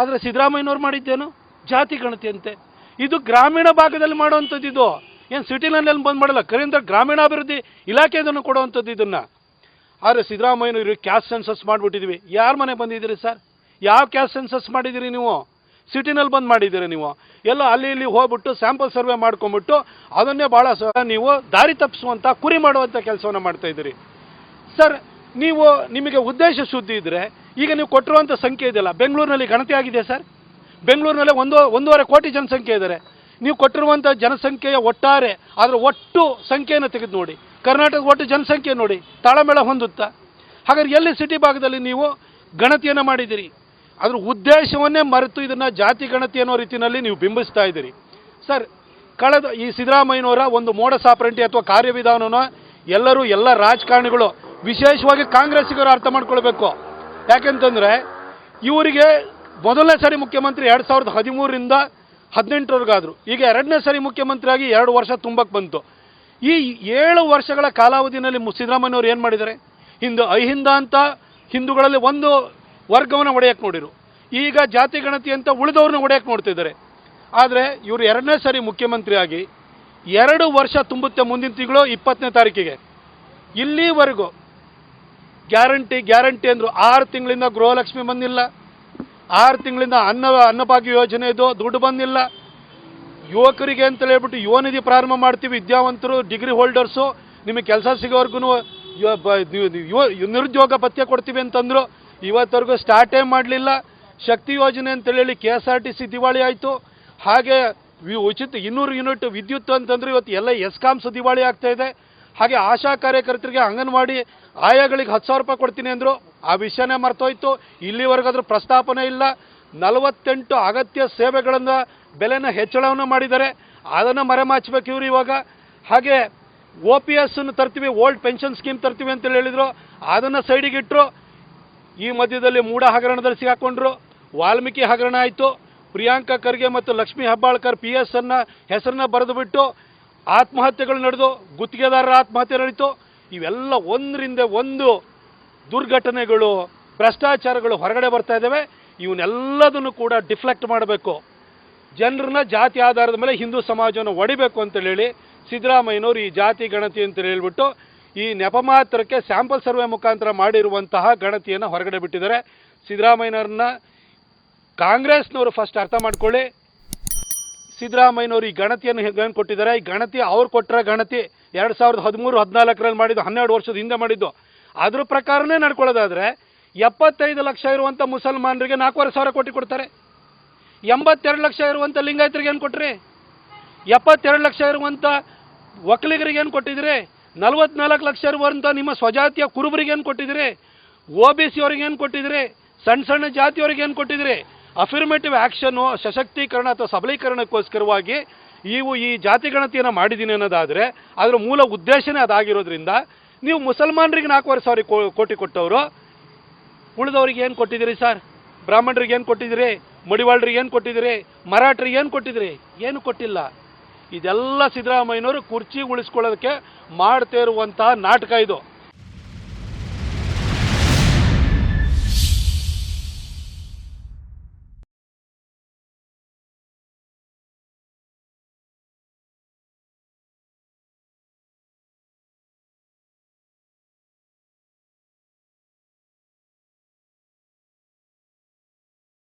ಆದರೆ ಸಿದ್ದರಾಮಯ್ಯನವ್ರು ಮಾಡಿದ್ದೇನು? ಜಾತಿ ಗಣತಿ ಅಂತೆ ಇದು ಗ್ರಾಮೀಣ ಭಾಗದಲ್ಲಿ ಮಾಡುವಂಥದ್ದು ಇದು. ಏನು ಸಿಟಿನಲ್ಲಿ ಬಂದ್ ಮಾಡಲ್ಲ. ಕರಿಂದ ಗ್ರಾಮೀಣಾಭಿವೃದ್ಧಿ ಇಲಾಖೆ ಇದನ್ನು ಕೊಡುವಂಥದ್ದು ಇದನ್ನು. ಆದರೆ ಸಿದ್ದರಾಮಯ್ಯನವರು ಕ್ಯಾಸ್ಟ್ ಸೆನ್ಸಸ್ ಮಾಡಿಬಿಟ್ಟಿದ್ವಿ. ಯಾರ ಮನೆ ಬಂದಿದ್ದೀರಿ ಸರ್? ಯಾವ ಕ್ಯಾಸ್ಟ್ ಸೆನ್ಸಸ್ ಮಾಡಿದ್ದೀರಿ ನೀವು? ಸಿಟಿನಲ್ಲಿ ಬಂದು ಮಾಡಿದ್ದೀರಿ ನೀವು. ಎಲ್ಲ ಅಲ್ಲಿ ಇಲ್ಲಿ ಹೋಗ್ಬಿಟ್ಟು ಸ್ಯಾಂಪಲ್ ಸರ್ವೆ ಮಾಡ್ಕೊಂಬಿಟ್ಟು ಅದನ್ನೇ ಭಾಳ ಸ ನೀವು ದಾರಿ ತಪ್ಪಿಸುವಂಥ ಕುರಿ ಮಾಡುವಂಥ ಕೆಲಸವನ್ನು ಮಾಡ್ತಾ ಇದ್ದೀರಿ. ಸರ್, ನೀವು ನಿಮಗೆ ಉದ್ದೇಶ ಶುದ್ಧಿ ಇದ್ದರೆ ಈಗ ನೀವು ಕೊಟ್ಟಿರುವಂಥ ಸಂಖ್ಯೆ ಇದೆಯಲ್ಲ, ಬೆಂಗಳೂರಿನಲ್ಲಿ ಗಣತಿ ಆಗಿದೆ ಸರ್. ಬೆಂಗಳೂರಿನಲ್ಲಿ ಒಂದು, ಒಂದೂವರೆ ಕೋಟಿ ಜನಸಂಖ್ಯೆ ಇದ್ದಾರೆ. ನೀವು ಕೊಟ್ಟಿರುವಂಥ ಜನಸಂಖ್ಯೆಯ ಒಟ್ಟಾರೆ ಅದರ ಒಟ್ಟು ಸಂಖ್ಯೆಯನ್ನು ತೆಗೆದು ನೋಡಿ. ಕರ್ನಾಟಕದ ಒಟ್ಟು ಜನಸಂಖ್ಯೆ ನೋಡಿ, ತಾಳಮೇಳ ಹೊಂದುತ್ತಾ. ಹಾಗಾದ್ರೆ ಎಲ್ಲಿ ಸಿಟಿ ಭಾಗದಲ್ಲಿ ನೀವು ಗಣತಿಯನ್ನು ಮಾಡಿದ್ದೀರಿ? ಅದರ ಉದ್ದೇಶವನ್ನೇ ಮರೆತು ಇದನ್ನು ಜಾತಿ ಗಣತಿ ಅನ್ನೋ ರೀತಿಯಲ್ಲಿ ನೀವು ಬಿಂಬಿಸ್ತಾ ಇದ್ದೀರಿ. ಸರ್, ಕಳೆದ ಈ ಸಿದ್ದರಾಮಯ್ಯನವರ ಒಂದು ಮೋಡ ಸಾಪ್ರಂಟಿ ಅಥವಾ ಕಾರ್ಯವಿಧಾನನ ಎಲ್ಲರೂ, ಎಲ್ಲ ರಾಜಕಾರಣಿಗಳು, ವಿಶೇಷವಾಗಿ ಕಾಂಗ್ರೆಸ್ಸಿಗರು ಅರ್ಥ ಮಾಡ್ಕೊಳ್ಬೇಕು. ಯಾಕೆಂತಂದರೆ ಇವರಿಗೆ ಮೊದಲನೇ ಸಾರಿ ಮುಖ್ಯಮಂತ್ರಿ ಎರಡು ಸಾವಿರದ ಹದಿಮೂರರಿಂದ ಹದಿನೆಂಟರವರೆಗಾದರು. ಈಗ ಎರಡನೇ ಸಾರಿ ಮುಖ್ಯಮಂತ್ರಿಯಾಗಿ ಎರಡು ವರ್ಷ ತುಂಬಕ್ಕೆ ಬಂತು. ಈ ಏಳು ವರ್ಷಗಳ ಕಾಲಾವಧಿನಲ್ಲಿ ಸಿದ್ದರಾಮಯ್ಯನವರು ಏನು ಮಾಡಿದ್ದಾರೆ? ಹಿಂದೂ ಅಹಿಂದ ಅಂತ ಹಿಂದೂಗಳಲ್ಲಿ ಒಂದು ವರ್ಗವನ್ನು ಒಡೆಯಕ್ಕೆ ನೋಡಿರು. ಈಗ ಜಾತಿ ಗಣತಿ ಅಂತ ಉಳಿದವ್ರನ್ನ ಒಡೆಯಕ್ಕೆ ನೋಡ್ತಿದ್ದಾರೆ ಆದರೆ ಇವರು ಎರಡನೇ ಸಾರಿ ಮುಖ್ಯಮಂತ್ರಿಯಾಗಿ ಎರಡು ವರ್ಷ ತುಂಬುತ್ತೆ ಮುಂದಿನ ತಿಂಗಳು ಇಪ್ಪತ್ತನೇ ತಾರೀಕಿಗೆ. ಇಲ್ಲಿವರೆಗೂ ಗ್ಯಾರಂಟಿ ಗ್ಯಾರಂಟಿ ಅಂದರು ಆರು ತಿಂಗಳಿಂದ ಗೃಹಲಕ್ಷ್ಮಿ ಬಂದಿಲ್ಲ. ಆರು ತಿಂಗಳಿಂದ ಅನ್ನ, ಅನ್ನಭಾಗ್ಯ ಯೋಜನೆ ಇದು, ದುಡ್ಡು ಬಂದಿಲ್ಲ. ಯುವಕರಿಗೆ ಅಂತ ಹೇಳ್ಬಿಟ್ಟು ಯುವ ನಿಧಿ ಪ್ರಾರಂಭ ಮಾಡ್ತೀವಿ, ವಿದ್ಯಾವಂತರು, ಡಿಗ್ರಿ ಹೋಲ್ಡರ್ಸು, ನಿಮಗೆ ಕೆಲಸ ಸಿಗೋವರೆಗೂ ನಿರುದ್ಯೋಗ ಭತ್ಯೆ ಕೊಡ್ತೀವಿ ಅಂತಂದರು ಇವತ್ತವರೆಗೂ ಸ್ಟಾರ್ಟೇ ಮಾಡಲಿಲ್ಲ. ಶಕ್ತಿ ಯೋಜನೆ ಅಂತೇಳಿ K S R T C ದಿವಾಳಿ ಆಯಿತು. ಹಾಗೆ ಉಚಿತ ಇನ್ನೂರು ಯೂನಿಟ್ ವಿದ್ಯುತ್ ಅಂತಂದ್ರೆ ಇವತ್ತು ಎಲ್ಲ ಎಸ್ಕಾಮ್ಸ್ ದಿವಾಳಿ ಆಗ್ತಾ ಇದೆ. ಹಾಗೆ ಆಶಾ ಕಾರ್ಯಕರ್ತರಿಗೆ ಅಂಗನವಾಡಿ ಆಯಾಗಳಿಗೆ ಹತ್ತು ಸಾವಿರ ರೂಪಾಯಿ ಕೊಡ್ತೀನಿ ಅಂದರು. ಆ ವಿಷಯನೇ ಮರ್ತೋಯ್ತು. ಇಲ್ಲಿವರೆಗಾದ್ರೂ ಪ್ರಸ್ತಾಪನೆ ಇಲ್ಲ. ನಲವತ್ತೆಂಟು ಅಗತ್ಯ ಸೇವೆಗಳನ್ನು, ಬೆಲೆನ ಹೆಚ್ಚಳವನ್ನು ಮಾಡಿದ್ದಾರೆ. ಅದನ್ನು ಮರೆಮಾಚಬೇಕು ಇವರು ಇವಾಗ. ಹಾಗೆ ಒ ಪಿ ಎಸ್ಸನ್ನು ತರ್ತೀವಿ, ಓಲ್ಡ್ ಪೆನ್ಷನ್ ಸ್ಕೀಮ್ ತರ್ತೀವಿ ಅಂತೇಳಿ ಹೇಳಿದರು. ಅದನ್ನು ಸೈಡಿಗೆ ಇಟ್ಟರು ಈ ಮಧ್ಯದಲ್ಲಿ ಮೂಡ ಹಗರಣದಲ್ಲಿ ಸಿಗಾಕೊಂಡ್ರು. ವಾಲ್ಮೀಕಿ ಹಗರಣ ಆಯಿತು. ಪ್ರಿಯಾಂಕಾ ಖರ್ಗೆ ಮತ್ತು ಲಕ್ಷ್ಮೀ ಹೆಬ್ಬಾಳ್ಕರ್ ಪಿ ಎಸ್ ಅನ್ನ ಹೆಸರನ್ನ ಬರೆದು ಬಿಟ್ಟು ಆತ್ಮಹತ್ಯೆಗಳು ನಡೆದು ಗುತ್ತಿಗೆದಾರರ ಆತ್ಮಹತ್ಯೆ ನಡೀತು. ಇವೆಲ್ಲ ಒಂದರಿಂದ ಒಂದು ದುರ್ಘಟನೆಗಳು, ಭ್ರಷ್ಟಾಚಾರಗಳು ಹೊರಗಡೆ ಬರ್ತಾ ಇದ್ದಾವೆ. ಇವನ್ನೆಲ್ಲದನ್ನು ಕೂಡ ಡಿಫ್ಲೆಕ್ಟ್ ಮಾಡಬೇಕು. ಜನರನ್ನ ಜಾತಿ ಆಧಾರದ ಮೇಲೆ ಹಿಂದೂ ಸಮಾಜವನ್ನು ಒಡಿಬೇಕು ಅಂತೇಳಿ ಸಿದ್ದರಾಮಯ್ಯನವರು ಈ ಜಾತಿ ಗಣತಿ ಅಂತ ಹೇಳ್ಬಿಟ್ಟು ಈ ನೆಪ ಮಾತ್ರಕ್ಕೆ ಸ್ಯಾಂಪಲ್ ಸರ್ವೆ ಮುಖಾಂತರ ಮಾಡಿರುವಂತಹ ಗಣತಿಯನ್ನು ಹೊರಗಡೆ ಬಿಟ್ಟಿದ್ದಾರೆ. ಸಿದ್ದರಾಮಯ್ಯನವ್ರನ್ನ ಕಾಂಗ್ರೆಸ್ನವರು ಫಸ್ಟ್ ಅರ್ಥ ಮಾಡ್ಕೊಳ್ಳಿ. ಸಿದ್ದರಾಮಯ್ಯನವರು ಈ ಗಣತಿಯನ್ನು ಏನು ಕೊಟ್ಟಿದ್ದಾರೆ. ಈ ಗಣತಿ ಅವ್ರು ಕೊಟ್ಟರೆ ಗಣತಿ ಎರಡು ಸಾವಿರದ ಹದಿಮೂರು, ಹದಿನಾಲ್ಕರಲ್ಲಿ ಮಾಡಿದ್ದು, ಹನ್ನೆರಡು ವರ್ಷದ ಹಿಂದೆ ಮಾಡಿದ್ದು. ಅದ್ರ ಪ್ರಕಾರನೇ ನಡ್ಕೊಳ್ಳೋದಾದ್ರೆ ಎಪ್ಪತ್ತೈದು ಲಕ್ಷ ಇರುವಂಥ ಮುಸಲ್ಮಾನರಿಗೆ ನಾಲ್ಕೂವರೆ ಸಾವಿರ ಕೋಟಿ ಕೊಡ್ತಾರೆ. ಎಂಬತ್ತೆರಡು ಲಕ್ಷ ಇರುವಂಥ ಲಿಂಗಾಯತರಿಗೆ ಏನು ಕೊಟ್ರಿ? ಎಪ್ಪತ್ತೆರಡು ಲಕ್ಷ ಇರುವಂಥ ಒಕ್ಕಲಿಗರಿಗೆ ಏನು ಕೊಟ್ಟಿದ್ದೀರಿ ನಲವತ್ನಾಲ್ಕು ಲಕ್ಷ ಇರುವಂಥ ನಿಮ್ಮ ಸ್ವಜಾತಿಯ ಕುರುಬರಿಗೆ ಏನು ಕೊಟ್ಟಿದ್ರಿ? ಒ ಬಿ ಸಿ ಅವ್ರಿಗೆ ಏನು ಕೊಟ್ಟಿದ್ದೀರಿ ಸಣ್ಣ ಸಣ್ಣ ಜಾತಿಯವರಿಗೆ ಏನು ಕೊಟ್ಟಿದ್ದೀರಿ ಅಫಿರ್ಮೇಟಿವ್ ಆ್ಯಕ್ಷನ್ನು ಸಶಕ್ತೀಕರಣ ಅಥವಾ ಸಬಲೀಕರಣಕ್ಕೋಸ್ಕರವಾಗಿ ನೀವು ಈ ಜಾತಿ ಗಣತಿಯನ್ನು ಮಾಡಿದ್ದೀನಿ ಅನ್ನೋದಾದರೆ ಅದರ ಮೂಲ ಉದ್ದೇಶನೇ ಅದಾಗಿರೋದ್ರಿಂದ ನೀವು ಮುಸಲ್ಮಾನರಿಗೆ ನಾಲ್ಕೂವರೆ ಸಾವಿರ ಕೋಟಿ ಕೊಟ್ಟವರು, ಉಳಿದವ್ರಿಗೆ ಏನು ಕೊಟ್ಟಿದ್ದೀರಿ ಸರ್? ಬ್ರಾಹ್ಮಣರಿಗೆ ಏನು ಕೊಟ್ಟಿದ್ದೀರಿ? ಮಡಿವಾಳರಿಗೆ ಏನು ಕೊಟ್ಟಿದ್ದೀರಿ? ಮರಾಠರಿಗೆ ಏನು ಕೊಟ್ಟಿದ್ದೀರಿ? ಏನು ಕೊಟ್ಟಿಲ್ಲ. ಇದೆಲ್ಲ ಸಿದ್ದರಾಮಯ್ಯನವರು ಕುರ್ಚಿ ಉಳಿಸ್ಕೊಳ್ಳೋದಕ್ಕೆ ಮಾಡ್ತಾ ಇರುವಂತಹ ನಾಟಕ ಇದು.